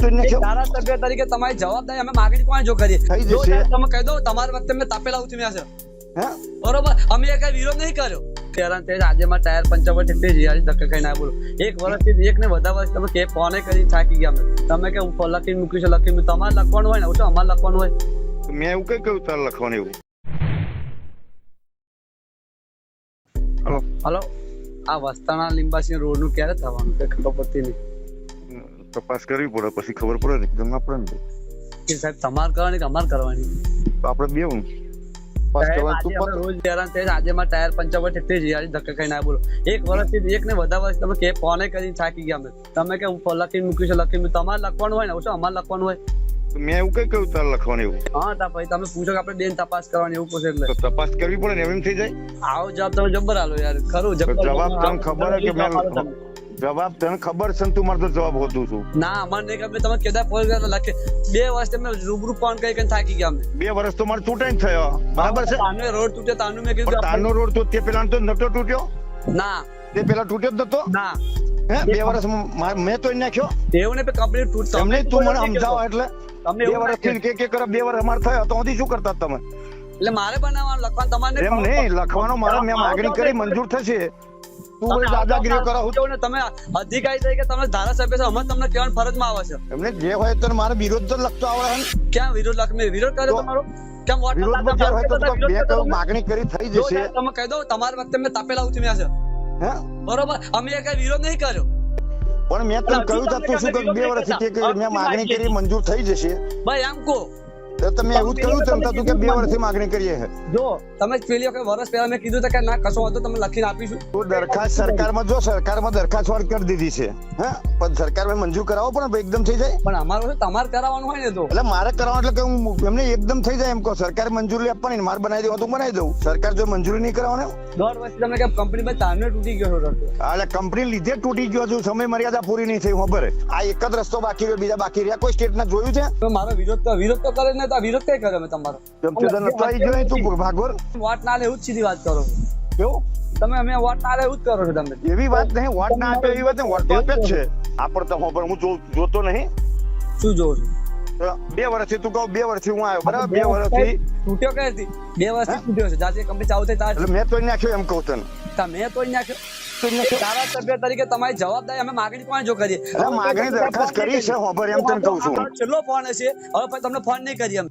ધારાસભ્ય તરીકે તમારી જવાબદારી અમે માગણી કોણ જો કરી થઈ જો જશે. સાહેબ તમે કહી દો તમારા વખતે મેં તાપેલા ઉઠમ્યા છે. બરોબર? અમે એ કઈ વિરોધ નહીં કર્યો. હેરાન થઈ આજે માં ટાયર પંચર પર ઠીક ધક્કા ખાઈને આ બોલો એક વર્ષથી એક ને વધારે વર્ષ તમે કે ફોને કરી થાકી ગયા અમે. તમે કે હું લખીને મૂક્યું છે તમારે લખવાનું હોય ને તો અમારે લખવાનું હોય. મેં એવું કઈ કહ્યું તારે લખવાનું એવું? હલો. હલો? આ વસ્તાણા લીંબાસી રોડનું ક્યારે થવાનું? કઈ ખબર પડતી નહીં. તપાસ કરવી પડે પછી ખબર પડે ને પડે ને કે સાહેબ તમારે કરવાની કે અમારે કરવાની? તો આપણે બે હું. તપાસ સાહેબ, કરવાનું આજે તું અમે પત રોજ હેરાન થઈ આજે માં ટાયર પંચર પર ઠીક આજે ધક્કા ખાઈને આ બોલો. એક વર્ષથી એક ને વધારે વર્ષ તમે કે ફોને કરીને થાકી ગયા અમે. તમે કે હું લખીને મૂક્યું છે લખીને તમારે લખવાનું હોય ને ઓછું અમારે લખવાનું હોય? મેં એવું કઈ કહ્યું તારે લખવાનું એવું? હા તા તમે પૂછો કે આપણે બેન તપાસ કરવાની એવું પૂછે એટલે. તપાસ કરવી પડે ને એમ થઈ જાય? આવો જવાબ તમે જબર આલો યાર. ખરું જવાબ તને ખબર કે મેં. જવાબ તને ખબર છે તું મારે જવાબ હોતું છું. ના અમાર નહીં ખબર. તમે કેદા ફોન કર્યા લખે બે વર્ષ તમે રૂબરૂ ફોન કરી કરીને થાકી ગયા અમે. બે વર્ષ તો મારે તૂટે થયો. બરાબર છે? તાનો રોડ તૂટ્યો તાનું મેં કીધું તાનો રોડ તો તે પેલા તો નતો તૂટ્યો? ના. તે પેલા તૂટ્યો જ નતો? ના. બે વર્ષ મેં તો નાખ્યો. એવું ને કંપની તૂટ તમને તું મને સમજાવો એટલે. તમને બે વર્ષ કે કે કરે બે વર્ષ અમાર થયો તો હજી શું કરતા તમે? એટલે મારે બનાવવાનું લખવાનું તમારે એમ નહીં લખવાનો મારે મેં માગણી કરી મંજૂર થશે. તું દાદાગીરી કરો. હું તમે અધિકારી તરીકે તમે ધારાસભ્ય છો અમે તમને કહેવાની ફરજમાં આવે છે? એમને જે હોય તો મારે વિરોધ તો લખતો આવડે ક્યાં વિરોધ લખ મેં વિરોધ કર્યો તમારો? કેમ વોટ વિરોધ નતા બજાર હોય તો આપતા? તું વિરોધ બે કરતા કહું તમે? માગણી કરી થઈ જશે. તમે કહી દો તમારા વખતે મેં તાપેલા ઉઠમ્યા છે. હે? બરોબર? અમે કઈ વિરોધ નહીં કર્યો. પણ મેં તને કહ્યું તું શું બે વર્ષથી મેં માગણી કરી મંજૂર થઈ જશે. ભાઈ એમ કહો. તો તમે એવું જ કહ્યું તેમ તું કે બે વર્ષથી માંગણી કરીએ છે જો તમે પેલી વખત વર્ષ પહેલા મેં કીધું કે ના કશો વાંધો તમે લખીને આપીશું. તો દરખાસ્ત સરકારમાં જો સરકારમાં દરખાસ્ત વાળ કરી દીધી છે હા? પણ સરકારમાં મંજૂર કરાવો પણ એકદમ થઈ જાય. પણ અમારું તમારે કરાવવાનું હોય ને તો. એટલે મારે કરવાનું એટલે કે હું એમને એકદમ થઈ જાય એમ કહો. સરકારે મંજૂરી આપવાની મારે બનાવી દેવા તો બનાવી દઉં. સરકાર જો મંજૂરી નહીં કરવાની દોઢ વર્ષથી તમે કે કંપની પર તારને તૂટી ગયો છો એટલે કંપની લીધે તૂટી ગયો છું. સમય મર્યાદા પૂરી નહીં થઈ ખબર આ એક જ રસ્તો બાકી રહ્યો બીજા બાકી રહ્યા. કોઈ સ્ટેટ જોયું છે? મારો વિરોધ તો વિરોધ તો કરે ને તો વિરોધ કઈ કરે તમારો? જમશેદા નતો આવી ગયો તું ભાગવર. વોટ ના લે એવું જ સીધી વાત કરો. કેવું? તમે અમે વોટ ના લે એવું જ કરો છો તમે. એવી વાત નહીં વોટ ના આપે એવી વાત વોટ આપે જ છે. આપણ તો હું જોતો નહીં. શું જોઉં છો? બે વર્ષથી તું કહું બે વર્ષથી હું આવ્યો. બરાબર? બે વર્ષથી. તૂટ્યો કે નથી? બે વર્ષથી તૂટ્યો છે. જાતે કંપની ચાલુ થઈ તાર એટલે મેં તોડી નાખ્યો એમ કહું તને. મેં તોડી નાખ્યો. ધારાસભ્ય તરીકે તમારી જવાબદારી અમે માગણી કોણ જો કરીએ માગણી દરખાસ્ત કરી છે હોબર એમ તને કહું છું. છેલ્લો ફોન હશે. હવે તમને ફોન નહીં કરીએ અમે.